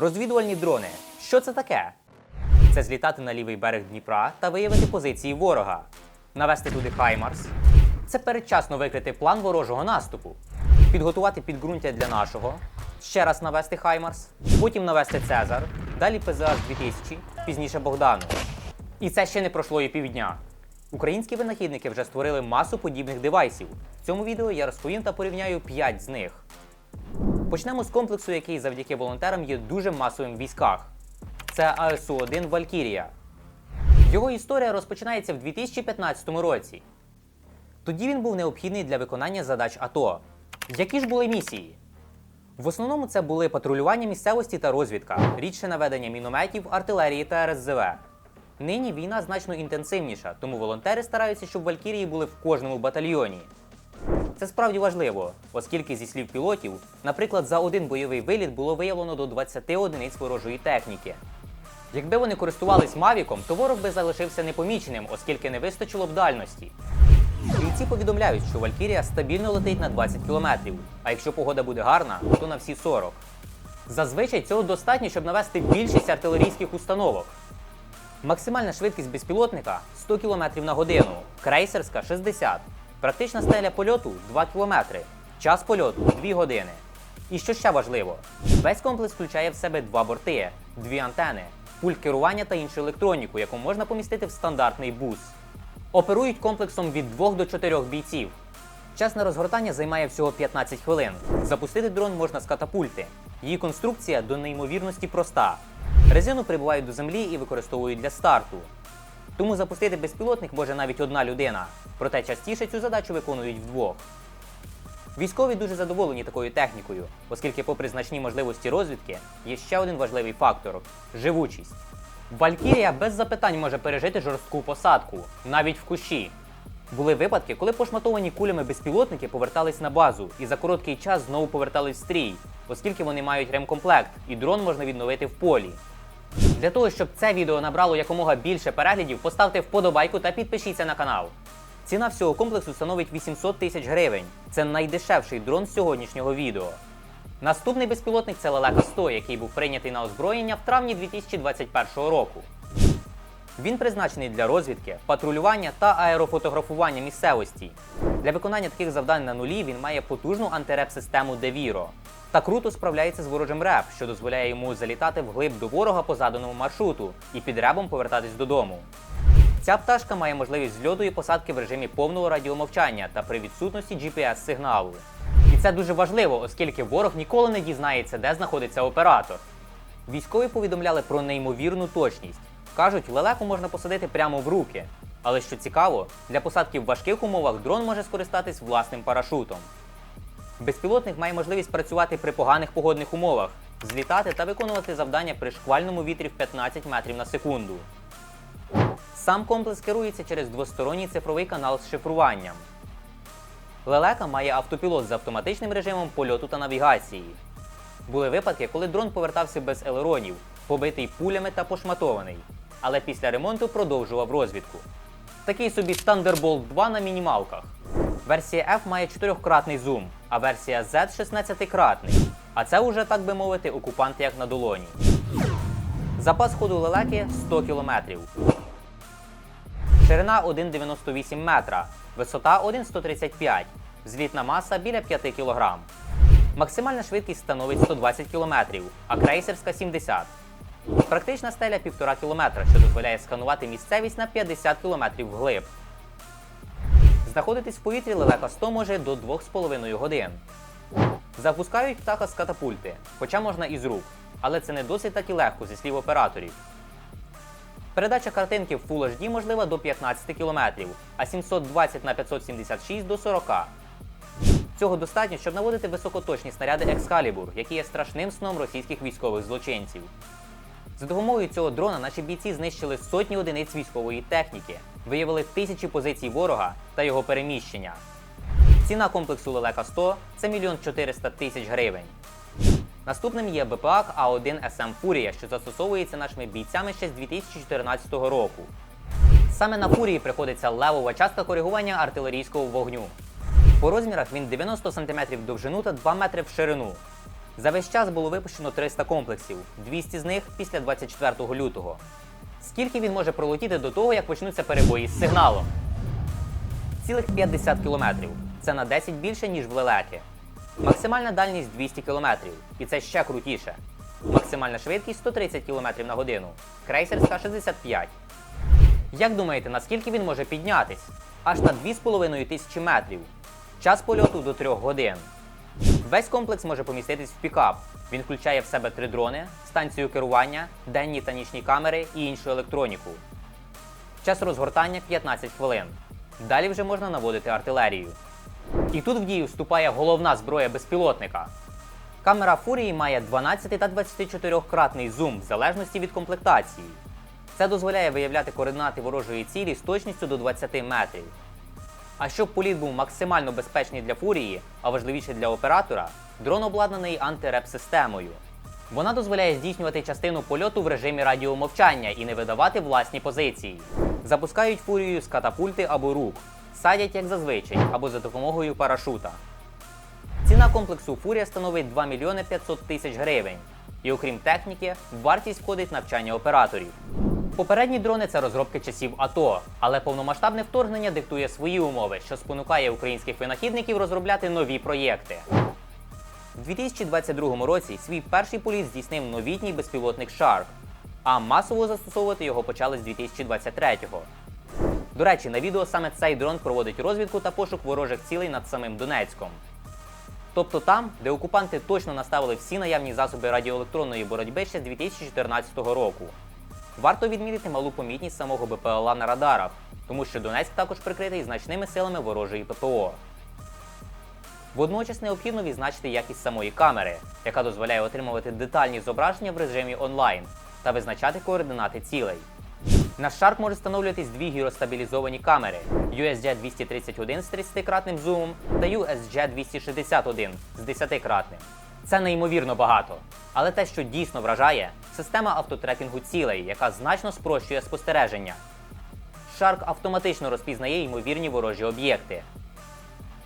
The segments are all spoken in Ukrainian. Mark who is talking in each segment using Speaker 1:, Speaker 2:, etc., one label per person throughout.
Speaker 1: Розвідувальні дрони. Що це таке? Це злітати на лівий берег Дніпра та виявити позиції ворога, навести туди Хаймарс. Це передчасно викрити план ворожого наступу, підготувати підґрунтя для нашого, ще раз навести Хаймарс, потім навести Цезар, далі ПЗА 2000, пізніше Богдану. І це ще не пройшло і півдня. Українські винахідники вже створили масу подібних девайсів. В цьому відео я розповім та порівняю 5 з них. Почнемо з комплексу, який завдяки волонтерам є дуже масовим в військах. Це АСУ-1 Валькірія. Його історія розпочинається в 2015 році. Тоді він був необхідний для виконання задач АТО. Які ж були місії? В основному це були патрулювання місцевості та розвідка, рідше наведення мінометів, артилерії та РСЗВ. Нині війна значно інтенсивніша, тому волонтери стараються, щоб Валькірії були в кожному батальйоні. Це справді важливо, оскільки зі слів пілотів, наприклад, за один бойовий виліт було виявлено до 20 одиниць ворожої техніки. Якби вони користувались Мавіком, то ворог би залишився непоміченим, оскільки не вистачило б дальності. Бійці повідомляють, що Валькірія стабільно летить на 20 кілометрів, а якщо погода буде гарна, то на всі 40. Зазвичай цього достатньо, щоб навести більшість артилерійських установок. Максимальна швидкість безпілотника 100 км на годину, крейсерська 60. Практична стеля польоту 2 км. Час польоту 2 години. І що ще важливо, весь комплекс включає в себе два борти, дві антени, пульт керування та іншу електроніку, яку можна помістити в стандартний бус. Оперують комплексом від 2 до 4 бійців. Час на розгортання займає всього 15 хвилин. Запустити дрон можна з катапульти. Її конструкція до неймовірності проста. Резину прибувають до землі і використовують для старту. Тому запустити безпілотник може навіть одна людина, проте частіше цю задачу виконують вдвох. Військові дуже задоволені такою технікою, оскільки, попри значні можливості розвідки, є ще один важливий фактор живучість. Валькірія без запитань може пережити жорстку посадку, навіть в кущі. Були випадки, коли пошматовані кулями безпілотники повертались на базу і за короткий час знову повертались в стрій, оскільки вони мають ремкомплект, і дрон можна відновити в полі. Для того, щоб це відео набрало якомога більше переглядів, поставте вподобайку та підпишіться на канал. Ціна всього комплексу становить 800 тисяч гривень. Це найдешевший дрон сьогоднішнього відео. Наступний безпілотник це Лелека 100, який був прийнятий на озброєння в травні 2021 року. Він призначений для розвідки, патрулювання та аерофотографування місцевості. Для виконання таких завдань на нулі він має потужну антиреп-систему Deviro. Та круто справляється з ворожим реп, що дозволяє йому залітати вглиб до ворога по заданому маршруту і під ребом повертатись додому. Ця пташка має можливість зльоту і посадки в режимі повного радіомовчання та при відсутності GPS-сигналу. І це дуже важливо, оскільки ворог ніколи не дізнається, де знаходиться оператор. Військові повідомляли про неймовірну точність. Кажуть, лелеку можна посадити прямо в руки. Але що цікаво, для посадки в важких умовах дрон може скористатись власним парашутом. Безпілотник має можливість працювати при поганих погодних умовах, злітати та виконувати завдання при шквальному вітрі в 15 метрів на секунду. Сам комплекс керується через двосторонній цифровий канал з шифруванням. Лелека має автопілот з автоматичним режимом польоту та навігації. Були випадки, коли дрон повертався без елеронів, побитий пулями та пошматований, але після ремонту продовжував розвідку. Такий собі Thunderbolt 2 на мінімалках. Версія F має 4-кратний зум, а версія Z 16-кратний. А це уже, так би мовити, окупанти як на долоні. Запас ходу лелеки 100 км. Ширина 1,98 метра, висота 1,135, злітна маса біля 5 кг. Максимальна швидкість становить 120 км, а крейсерська 70 Практична стеля 1,5 км, що дозволяє сканувати місцевість на 50 км вглиб. Знаходитись в повітрі лелека 100 може до 2,5 годин. Запускають птаха з катапульти, хоча можна і з рук, але це не досить так і легко зі слів операторів. Передача картинки в Full HD можлива до 15 км, а 720 на 576 до 40. Цього достатньо, щоб наводити високоточні снаряди Excalibur, які є страшним сном російських військових злочинців. За допомогою цього дрона наші бійці знищили сотні одиниць військової техніки, виявили тисячі позицій ворога та його переміщення. Ціна комплексу Лелека 100 це 1 400 тисяч гривень. Наступним є БПАК А1 СМ Фурія, що застосовується нашими бійцями ще з 2014 року. Саме на фурії приходиться левова частка коригування артилерійського вогню. По розмірах він 90 см в довжину та 2 метри в ширину. За весь час було випущено 300 комплексів, 200 з них після 24 лютого. Скільки він може пролетіти до того, як почнуться перебої з сигналом? Цілих 50 кілометрів. Це на 10 більше, ніж в лелеки. Максимальна дальність 200 кілометрів, і це ще крутіше. Максимальна швидкість 130 км на годину, крейсерська 65. Як думаєте, наскільки він може піднятись? Аж на 2,5 тисячі метрів. Час польоту до 3 годин. Весь комплекс може поміститись в пікап. Він включає в себе три дрони, станцію керування, денні та нічні камери і іншу електроніку. Час розгортання 15 хвилин. Далі вже можна наводити артилерію. І тут в дію вступає головна зброя безпілотника. Камера фурії має 12 та 24-кратний зум в залежності від комплектації. Це дозволяє виявляти координати ворожої цілі з точністю до 20 метрів. А щоб політ був максимально безпечний для фурії, а важливіше для оператора, дрон обладнаний антиреп-системою. Вона дозволяє здійснювати частину польоту в режимі радіомовчання і не видавати власні позиції. Запускають фурію з катапульти або рук, садять як зазвичай або за допомогою парашута. Ціна комплексу Фурія становить 2 мільйони 500 тисяч гривень. І окрім техніки, в вартість входить навчання операторів. Попередні дрони це розробки часів АТО, але повномасштабне вторгнення диктує свої умови, що спонукає українських винахідників розробляти нові проєкти. У 2022 році свій перший політ здійснив новітній безпілотник Shark, а масово застосовувати його почали з 2023-го. До речі, на відео саме цей дрон проводить розвідку та пошук ворожих цілей над самим Донецьком. Тобто там, де окупанти точно наставили всі наявні засоби радіоелектронної боротьби ще з 2014 року. Варто відмітити малу помітність самого БПЛА на радарах, тому що Донецьк також прикритий значними силами ворожої ППО. Водночас необхідно відзначити якість самої камери, яка дозволяє отримувати детальні зображення в режимі онлайн та визначати координати цілей. На Shark може встановлюватись дві гіростабілізовані камери USG 231 з 30-кратним зумом та USG 261 з 10-кратним. Це неймовірно багато. Але те, що дійсно вражає, система автотрекінгу цілей, яка значно спрощує спостереження. Shark автоматично розпізнає ймовірні ворожі об'єкти.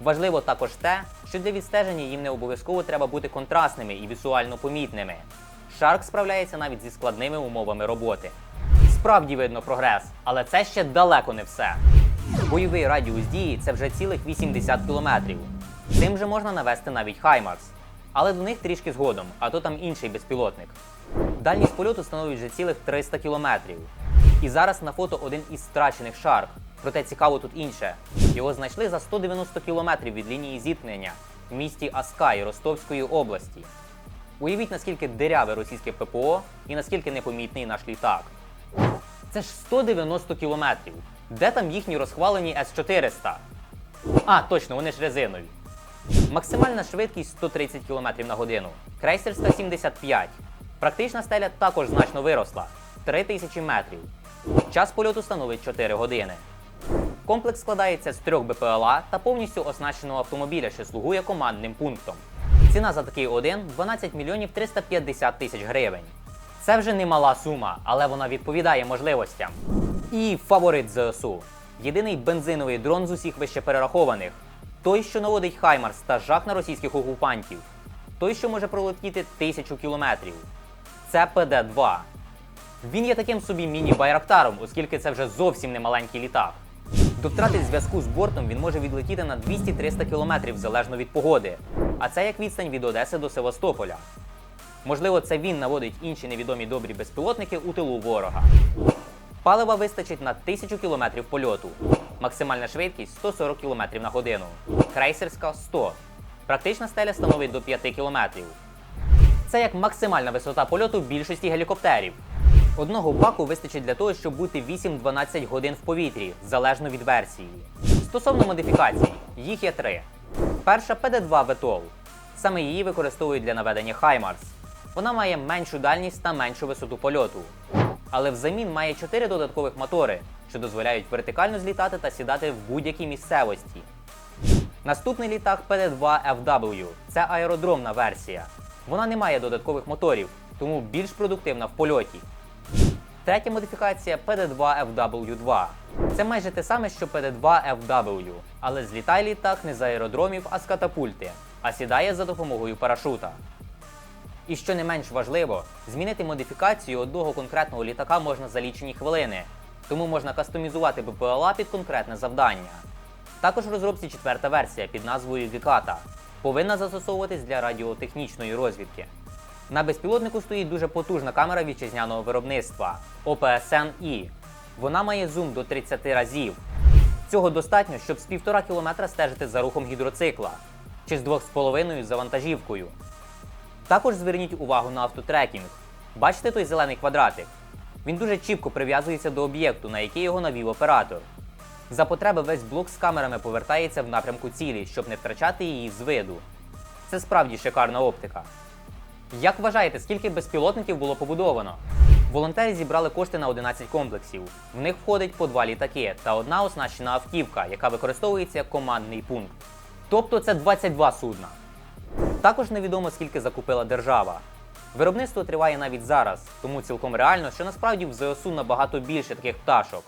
Speaker 1: Важливо також те, що для відстеження їм не обов'язково треба бути контрастними і візуально помітними. Shark справляється навіть зі складними умовами роботи. Справді видно прогрес, але це ще далеко не все. Бойовий радіус дії це вже цілих 80 кілометрів. Цим же можна навести навіть Хаймарс. Але до них трішки згодом, а то там інший безпілотник. Дальність польоту становить вже цілих 300 кілометрів. І зараз на фото один із страчених Шарк. Проте цікаво тут інше. Його знайшли за 190 кілометрів від лінії зіткнення в місті Аскай Ростовської області. Уявіть, наскільки диряве російське ППО і наскільки непомітний наш літак. Це ж 190 кілометрів. Де там їхні розхвалені С-400? А, точно, вони ж резинові. Максимальна швидкість 130 км на годину, крейсерська 75. Практична стеля також значно виросла 3000 метрів. Час польоту становить 4 години. Комплекс складається з трьох БПЛА та повністю оснащеного автомобіля, що слугує командним пунктом. Ціна за такий один 12 мільйонів 350 тисяч гривень. Це вже немала сума, але вона відповідає можливостям. І фаворит ЗСУ. Єдиний бензиновий дрон з усіх вище перерахованих. Той, що наводить Хаймарс та жах на російських окупантів. Той, що може пролетіти тисячу кілометрів. Це ПД-2. Він є таким собі міні-байрактаром, оскільки це вже зовсім не маленький літак. До втрати зв'язку з бортом він може відлетіти на 200-300 кілометрів залежно від погоди. А це як відстань від Одеси до Севастополя. Можливо, це він наводить інші невідомі добрі безпілотники у тилу ворога. Палива вистачить на 1000 км польоту. Максимальна швидкість 140 км на годину. Крейсерська 100. Практична стеля становить до 5 км. Це як максимальна висота польоту більшості гелікоптерів. Одного баку вистачить для того, щоб бути 8-12 годин в повітрі, залежно від версії. Стосовно модифікацій, їх є три. Перша PD-2 VTOL. Саме її використовують для наведення Хаймарс. Вона має меншу дальність та меншу висоту польоту. Але взамін має 4 додаткових мотори, що дозволяють вертикально злітати та сідати в будь-якій місцевості. Наступний літак PD-2FW це аеродромна версія. Вона не має додаткових моторів, тому більш продуктивна в польоті. Третя модифікація PD-2FW2. Це майже те саме, що PD-2FW, але злітає літак не з аеродромів, а з катапульти, а сідає за допомогою парашута. І що не менш важливо, змінити модифікацію одного конкретного літака можна за лічені хвилини, тому можна кастомізувати БПЛА під конкретне завдання. Також в розробці четверта версія під назвою Геката повинна застосовуватись для радіотехнічної розвідки. На безпілотнику стоїть дуже потужна камера вітчизняного виробництва OPSN-I. Вона має зум до 30 разів. Цього достатньо, щоб з півтора кілометра стежити за рухом гідроцикла чи з двох з половиною за вантажівкою. Також зверніть увагу на автотрекінг. Бачите той зелений квадратик? Він дуже чітко прив'язується до об'єкту, на який його навів оператор. За потреби весь блок з камерами повертається в напрямку цілі, щоб не втрачати її з виду. Це справді шикарна оптика. Як вважаєте, скільки безпілотників було побудовано? Волонтери зібрали кошти на 11 комплексів. В них входить по два літаки та одна оснащена автівка, яка використовується як командний пункт. Тобто це 22 судна. Також невідомо скільки закупила держава. Виробництво триває навіть зараз, тому цілком реально, що насправді в ЗСУ набагато більше таких пташок.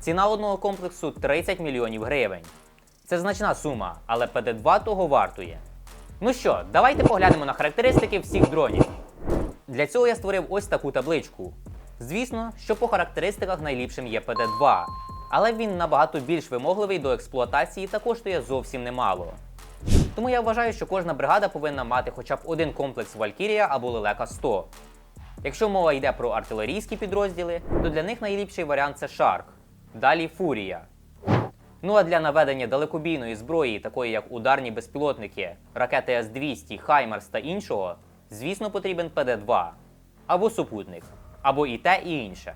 Speaker 1: Ціна одного комплексу 30 мільйонів гривень. Це значна сума, але ПД-2 того вартує. Ну що, давайте поглянемо на характеристики всіх дронів. Для цього я створив ось таку табличку. Звісно, що по характеристиках найліпшим є ПД-2, але він набагато більш вимогливий до експлуатації та коштує зовсім немало. Тому я вважаю, що кожна бригада повинна мати хоча б один комплекс Валькірія або Лелека 100. Якщо мова йде про артилерійські підрозділи, то для них найліпший варіант це Шарк, далі Фурія. Ну а для наведення далекобійної зброї, такої як ударні безпілотники, ракети С-200, Хаймерс та іншого, звісно, потрібен ПД-2 або супутник, або і те, і інше.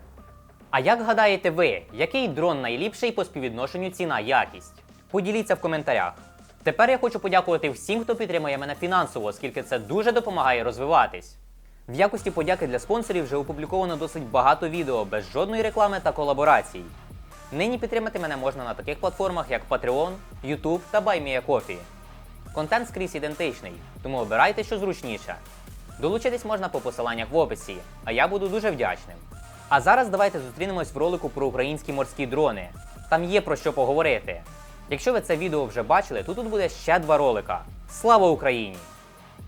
Speaker 1: А як гадаєте ви, який дрон найліпший по співвідношенню ціна-якість? Поділіться в коментарях. Тепер я хочу подякувати всім, хто підтримує мене фінансово, оскільки це дуже допомагає розвиватись. В якості подяки для спонсорів вже опубліковано досить багато відео без жодної реклами та колаборацій. Нині підтримати мене можна на таких платформах, як Patreon, YouTube та BuyMeACoffee. Контент скрізь ідентичний, тому обирайте, що зручніше. Долучитись можна по посиланнях в описі, а я буду дуже вдячним. А зараз давайте зустрінемось в ролику про українські морські дрони. Там є про що поговорити. Якщо ви це відео вже бачили, то тут буде ще два ролика. Слава Україні!